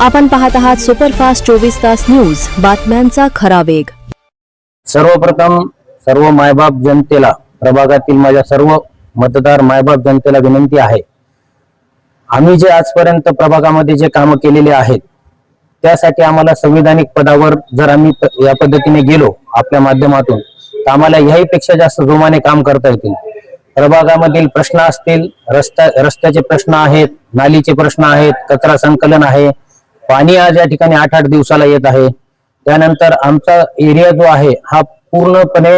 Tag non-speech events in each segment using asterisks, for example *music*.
आपण पाहत आहात सुपरफास्ट चोवीस तास न्यूज. बातम्यांचा खरा वेग. सर्वप्रथम सर्व मायबाप जनतेला प्रभागातील माझ्या सर्व मतदार मायबाप जनतेला विनंती आहे. आम्ही जे आजपर्यंत प्रभागामध्ये जे कामं केलेले आहेत त्यासाठी आम्हाला संविधानिक पदावर जर आम्ही या पद्धतीने गेलो आपल्या माध्यमातून तर आम्हाला ह्याहीपेक्षा जास्त जोमाने काम करता येतील. प्रभागामधील प्रश्न असतील रस्ता रस्त्याचे प्रश्न आहेत नालीचे प्रश्न आहेत कचरा संकलन आहे पाणी आज या ठिकाणी आठ आठ दिवसाला येत आहे. त्यानंतर आमचा एरिया जो आहे हा पूर्णपणे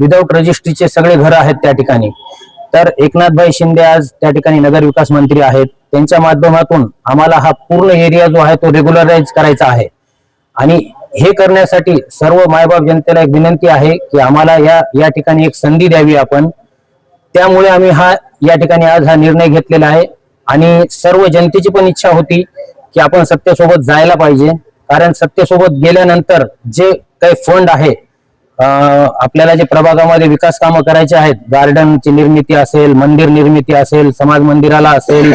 विदाऊट रजिस्ट्रीचे सगळे घर आहेत त्या ठिकाणी. तर एकनाथभाई शिंदे आज त्या ठिकाणी नगर विकास मंत्री आहेत. त्यांच्या माध्यमातून आम्हाला हा पूर्ण एरिया जो आहे तो रेग्युलराईज करायचा आहे. आणि हे करण्यासाठी सर्व मायबाप जनतेला एक विनंती आहे की आम्हाला या या ठिकाणी एक संधी द्यावी आपण. त्यामुळे आम्ही हा या ठिकाणी आज हा निर्णय घेतलेला आहे. आणि सर्व जनतेची पण इच्छा होती की आपण सत्तेसोबत जायला पाहिजे. कारण सत्तेसोबत गेल्यानंतर जे काही फंड आहे आपल्याला जे प्रभागामध्ये विकास कामं करायचे आहेत गार्डनची निर्मिती असेल मंदिर निर्मिती असेल समाज मंदिराला असेल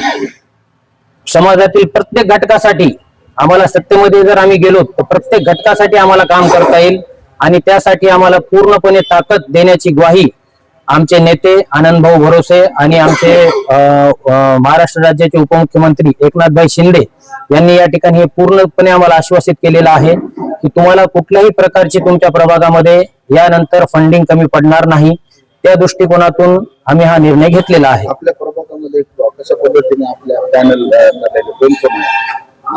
समाजातील प्रत्येक घटकासाठी आम्हाला सत्तेमध्ये जर आम्ही गेलो तर प्रत्येक घटकासाठी आम्हाला काम करता येईल आणि त्यासाठी आम्हाला पूर्णपणे ताकद देण्याची ग्वाही आमचे नेते आनंद भाऊ भरोसे आणि आमचे महाराष्ट्र राज्याचे उपमुख्यमंत्री एकनाथभाई शिंदे यांनी या ठिकाणी हे पूर्णपणे आम्हाला आश्वासित केलेलं आहे की तुम्हाला कुठल्याही प्रकारची तुमच्या प्रभागामध्ये यानंतर फंडिंग कमी पडणार नाही. त्या दृष्टिकोनातून आम्ही हा निर्णय घेतलेला आहे. आपल्या प्रभागामध्ये कशा पद्धतीने आपल्या पॅनल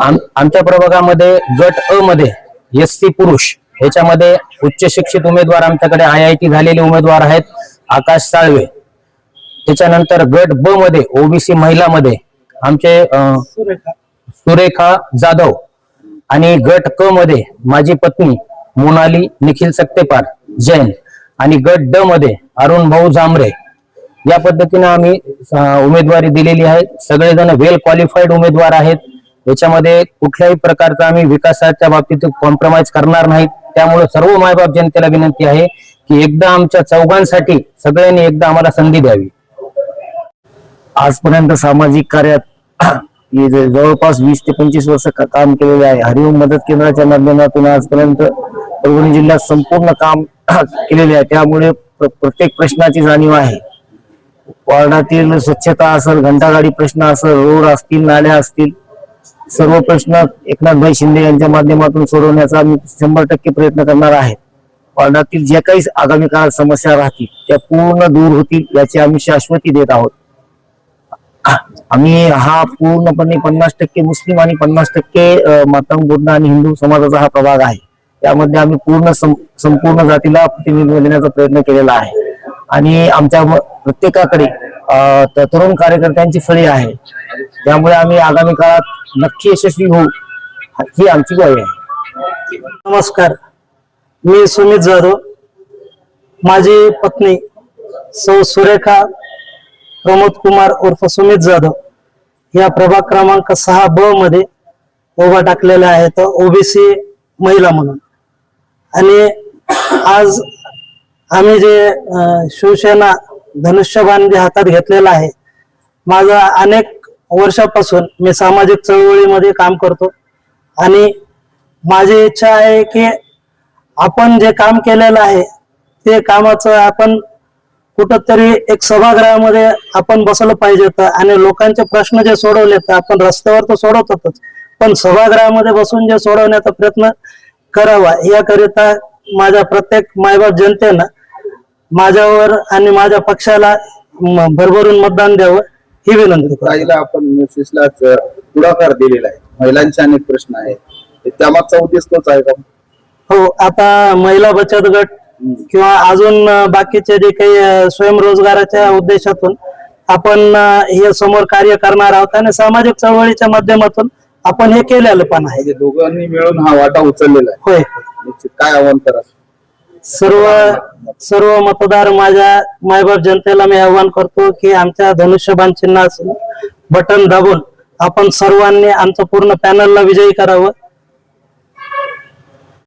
आम- आमच्या प्रभागामध्ये गट अ मध्ये एस सी पुरुष ह्याच्यामध्ये उच्च शिक्षित उमेदवार आमच्याकडे आय आय टी झालेले उमेदवार आहेत. आकाश साळवे. त्याच्यानंतर गट ब मध्ये ओबीसी महिला मध्ये आमचे सुरेखा. जाधव आणि गट क मध्ये माझी पत्नी मोनाली निखिल सक्तेपार जैन आणि गट ड मध्ये अरुण भाऊ जांभरे या पद्धतीने आम्ही उमेदवारी दिलेली आहे. सगळेजण वेल क्वालिफाईड उमेदवार आहेत. याच्यामध्ये कुठल्याही प्रकारचा आम्ही विकासाच्या बाबतीत कॉम्प्रोमाइज करणार नाहीत. त्यामुळे सर्व मायबाप जनतेला विनंती आहे की एकदा आमच्या चौघांसाठी सगळ्यांनी एकदा आम्हाला संधी द्यावी. आजपर्यंत सामाजिक कार्यात *clears throat* जवळपास वीस ते पंचवीस वर्ष काम केलेले आहे. हरिओम मदत केंद्राच्या माध्यमातून आजपर्यंत परभणी जिल्ह्यात संपूर्ण काम *clears throat* केलेले आहे. त्यामुळे प्र- प्रत्येक प्रश्नाची जाणीव आहे. वार्डातील स्वच्छता असेल घंटागाडी प्रश्न असेल रोड असतील नाल्या असतील सर्व प्रश्न एकनाथभाई शिंदे यांच्या माध्यमातून सोडवण्याचा आम्ही शंभर टक्के प्रयत्न करणार आहे. पालनातील ज्या काही आगामी काळात समस्या राहतील त्या पूर्ण दूर होतील याची आम्ही शाश्वती देत आहोत. आम्ही हा पूर्णपणे पन्नास टक्के मुस्लिम आणि पन्नास टक्के अ, मातंग आणि हिंदू समाजाचा हा प्रभाग आहे. त्यामध्ये आम्ही पूर्ण संपूर्ण जातीला प्रतिनिधित्व देण्याचा प्रयत्न केलेला आहे. आणि आमच्या प्रत्येकाकडे तरुण कार्यकर्त्यांची फळी आहे. त्यामुळे आम्ही आगामी काळात नक्की यशस्वी होऊ ही आमची ग्वाही आहे. नमस्कार. मी सुमित जाधव. माझी पत्नी सौ सुरेखा प्रमोद कुमार उर्फ सुमित जाधव या प्रभाग क्रमांक सहा ब मध्ये उभा टाकलेल्या आहेत ओबीसी महिला म्हणून. आणि आज आम्ही जे शिवसेना धनुष्यबाण जे हातात घेतलेला आहे. माझा अनेक वर्षापासून मी सामाजिक चळवळीमध्ये काम करतो. आणि माझी इच्छा आहे की आपण जे काम केलेलं आहे ते कामाचं आपण कुठंतरी एक सभागृहामध्ये आपण बसलं पाहिजे होतं आणि लोकांचे प्रश्न जे सोडवले तर आपण रस्त्यावर तर सोडवतोच पण सभागृहामध्ये बसून जे सोडवण्याचा प्रयत्न करावा याकरिता माझ्या प्रत्येक मायबाप जनतेनं माझ्यावर आणि माझ्या पक्षाला भरभरून मतदान द्यावं ही विनंती करतो. आपण मेसेजलाच पुढाकार दिलेला आहे. महिलांचे अनेक प्रश्न आहेत. त्यामागचा उद्देश तोच आहे का? हो आता महिला बचत गट किंवा अजून बाकीचे जे काही स्वयंरोजगाराच्या उद्देशातून आपण हे समोर कार्य करणार आहोत आणि सामाजिक चळवळीच्या माध्यमातून आपण हे केलेलं पण आहे. म्हणजे दोघांनी मिळून हा वाटा उचललेला आहे. होय. निश्चित काय आव्हान करा? सर्व सर्व मतदार माझ्या मायबाप जनतेला मी आवाहन करतो की आमच्या धनुष्यबाण चिन्ह बटन दाबून आपण सर्वांनी आमचं पूर्ण पॅनलला विजयी करावं.